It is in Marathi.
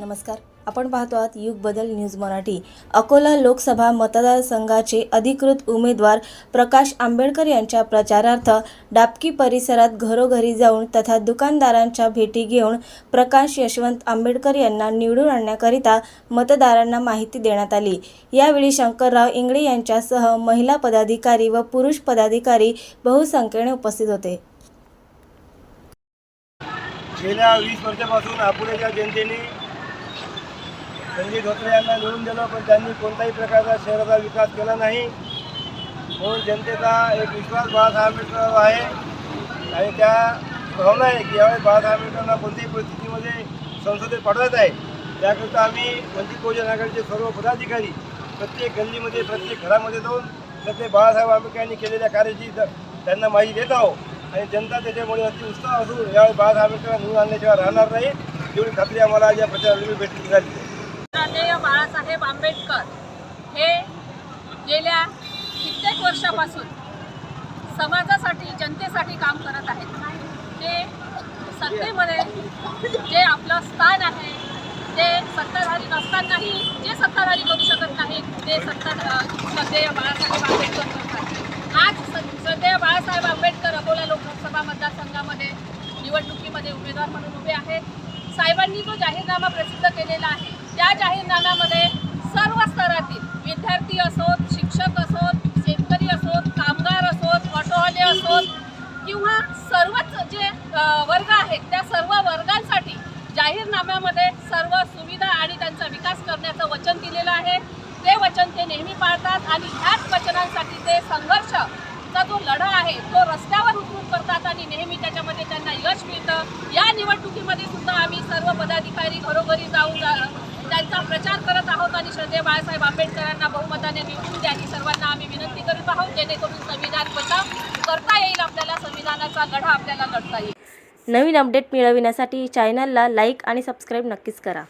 नमस्कार. आपण पाहतो आहात युग बदल न्यूज मराठी. अकोला लोकसभा मतदारसंघाचे अधिकृत उमेदवार प्रकाश आंबेडकर यांच्या प्रचारार्थ डाबकी परिसरात घरोघरी जाऊन तथा दुकानदारांच्या भेटी घेऊन प्रकाश यशवंत आंबेडकर यांना निवडून आणण्याकरिता मतदारांना माहिती देण्यात आली. यावेळी शंकरराव इंगळे यांच्यासह महिला पदाधिकारी व पुरुष पदाधिकारी बहुसंख्येने उपस्थित होते. गेल्या वीस वर्षापासून अकोल्याच्या जनतेने संजय धोत्रे यांना निवडून दिलं पण त्यांनी कोणत्याही प्रकारचा शहराचा विकास केला नाही. म्हणून जनतेचा एक विश्वास बाळासाहेब आंबेडकर आहे. आणि त्या भावना आहे की यावेळी बाळासाहेब आंबेडकरांना कोणत्याही परिस्थितीमध्ये संसदेत पाठवत आहे. त्याकरिता आम्ही वंचित बहुजन आघाडीचे सर्व पदाधिकारी प्रत्येक गल्लीमध्ये प्रत्येक घरामध्ये जाऊन प्रत्येक बाळासाहेब आंबेडकरांनी केलेल्या कार्याची त्यांना माहिती देत आहोत. आणि जनता त्याच्यामुळे अति उत्साह असून यावेळी बाळासाहेब आंबेडकर निवडून आणल्याशिवाय राहणार नाही. एवढी खात्री आम्हाला या प्रचाराला भेटली झाली. श्रद्धेय बाळासाहेब आंबेडकर हे गेल्या कित्येक वर्षापासून समाजासाठी जनतेसाठी काम करत आहेत. ते सत्तेमध्ये जे आपलं स्थान आहे ते सत्ताधारी नसतानाही जे सत्ताधारी करू शकत नाही ते सत्ता श्रद्धेय बाळासाहेब आंबेडकर करतात आज स- श्रद्धेय बाळासाहेब आंबेडकर अकोला लोकसभा मतदारसंघामध्ये निवडणुकीमध्ये उमेदवार म्हणून उभे आहेत. साहेबांनी जो जाहीरनामा प्रसिद्ध केलेला आहे. त्या जाहीरनाम्यामध्ये सर्व स्तरातील विद्यार्थी असोत शिक्षक असोत शेतकरी असोत कामगार असोत ऑटोवाले असोत किंवा सर्वच जे वर्ग आहेत त्या सर्व वर्गांसाठी जाहीरनाम्यामध्ये सर्व सुविधा आणि त्यांचा विकास करण्याचं वचन दिलेलं आहे. ते वचन ते नेहमी पाळतात आणि ह्याच वचनांसाठी ते संघर्षचा जो लढा आहे तो रस्त्यावर उतरून करतात आणि नेहमी त्याच्यामध्ये त्यांना यश मिळतं. या निवडणुकीमध्ये सुद्धा आम्ही सर्व पदाधिकारी घरोघरी जाऊन प्रचार करत आहोत आणि श्रद्धेय बाळासाहेब आंबेडकरांना बहुमताने निवडून द्या ही सर्वांना आम्ही विनंती करीत आहोत जेणेकरून संविधान बचाव करता येईल आपल्याला संविधानाचा लढा आपल्याला लढता येईल. नवीन अपडेट मिळविण्यासाठी चॅनलला लाईक आणि सबस्क्राईब नक्कीच करा.